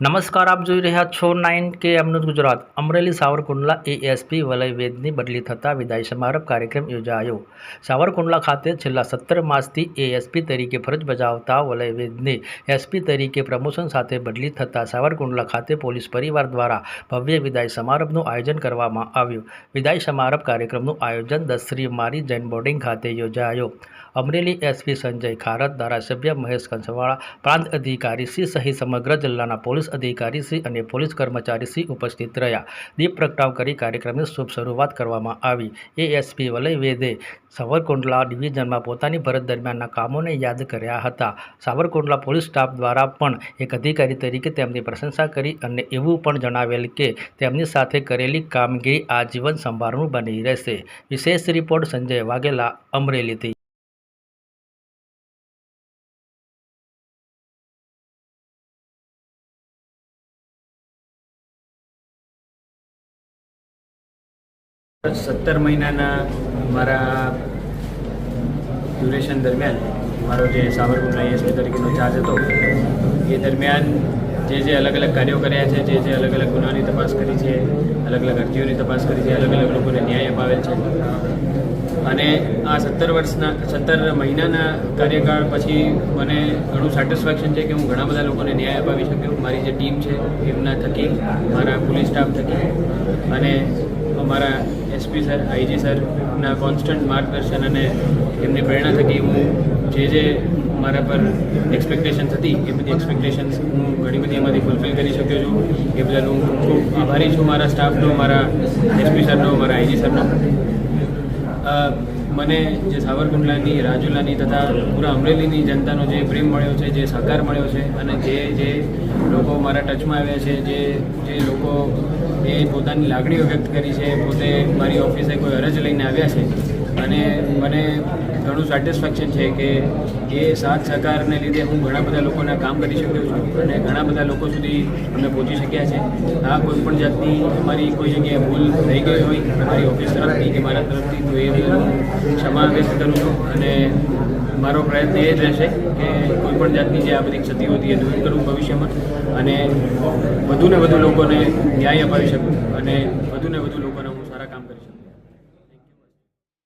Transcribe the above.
નમસ્કાર, આપ જોઈ રહ્યા છો નાઇન કે એમનું ગુજરાત. અમરેલી સાવરકુંડલા એએસપી વલય વેદની બદલી થતાં વિદાય સમારંભ કાર્યક્રમ યોજાયો. સાવરકુંડલા ખાતે છેલ્લા સત્તર માસથી એએસપી તરીકે ફરજ બજાવતા વલય વેદની એસપી તરીકે પ્રમોશન સાથે બદલી થતાં સાવરકુંડલા ખાતે પોલીસ પરિવાર દ્વારા ભવ્ય વિદાય સમારંભનું આયોજન કરવામાં આવ્યું. વિદાય સમારંભ કાર્યક્રમનું આયોજન દસરી મારી જૈન બોર્ડિંગ ખાતે યોજાયો. અમરેલી એસપી સંજય ખારત, ધારાસભ્ય મહેશ કંસવાળા, પ્રાંત અધિકારી શ્રી સહિત સમગ્ર જિલ્લાના પોલીસ અધિકારી શ્રી અને પોલીસ કર્મચારી શ્રી ઉપસ્થિત રહ્યા દીપ પ્રગટાવ કરી કાર્યક્રમની શુભ શરૂઆત કરવામાં આવી એએસપી વલય વેદે સાવરકુંડલા ડિવિઝનમાં પોતાની ભરત દરમિયાનના કામોને યાદ કર્યા હતા। સાવરકુંડલા પોલીસ સ્ટાફ દ્વારા પણ એક અધિકારી તરીકે તેમની પ્રશંસા કરી અને એવું પણ જણાવેલ કે તેમની સાથે કરેલી કામગીરી આજીવન સંભાળનું બની રહેશે। વિશેષ રિપોર્ટ સંજય વાઘેલા, અમરેલીથી। સત્તર મહિનાના મારા ડ્યુરેશન દરમિયાન, મારો જે સાવરકુંડલા એસપી તરીકેનો ચાર્જ હતો, એ દરમિયાન જે જે અલગ અલગ કાર્યો કર્યા છે, જે જે અલગ અલગ ગુનાની તપાસ કરી છે, અલગ અલગ અરજીઓની તપાસ કરી છે, અલગ અલગ લોકોને ન્યાય અપાવેલ છે. અને આ સત્તર વર્ષના, સત્તર મહિનાના કાર્યકાળ પછી મને ઘણું સેટિસ્ફેક્શન છે કે હું ઘણા બધા લોકોને ન્યાય અપાવી શક્યો. મારી જે ટીમ છે, એમના થકી, મારા પોલીસ સ્ટાફ થકી અને અમારા એસપી સર, આઈજી સરના કોન્સ્ટન્ટ માર્ગદર્શન અને એમની પ્રેરણા થકી હું જે જે મારા પર એક્સપેક્ટેશન્સ હતી એ બધી એક્સપેક્ટેશન્સ હું ઘણી બધી એમાંથી ફૂલફિલ કરી શક્યો છું. એ બદલ હું ખૂબ આભારી છું મારા સ્ટાફનો મારા એસપી સરનો મારા આઈજી સરનો મને જે સાવરકુંડલાની, રાજુલાની તથા પૂરા અમરેલીની જનતાનો જે પ્રેમ મળ્યો છે, જે સહકાર મળ્યો છે અને જે જે લોકો મારા ટચમાં આવ્યા છે, જે જે લોકો એ પોતાની લાગણીઓ વ્યક્ત કરી છે, પોતે મારી ઓફિસે કોઈ અરજ લઈને આવ્યા છે અને મને ઘણું સેટિસ્ફેક્શન છે કે એ સાથ સહકારને લીધે હું ઘણા બધા લોકોના કામ કરી શક્યો છું અને ઘણા બધા લોકો સુધી અમે પહોંચી શક્યા છે. આ કોઈ પણ જાતની અમારી કોઈ જગ્યાએ ભૂલ થઈ ગઈ હોય, અમારી ઓફિસ તરફથી કે મારા તરફથી, તો એ હું ક્ષમા વ્યક્ત કરું છું અને મારો પ્રયત્ન એ જ રહેશે કે કોઈ પણ જાતની જે આ બધી ક્ષતિઓ હતી એ દૂર કરું ભવિષ્યમાં અને વધુને વધુ લોકોને ન્યાય અપાવી શકું અને વધુને વધુ લોકોને હું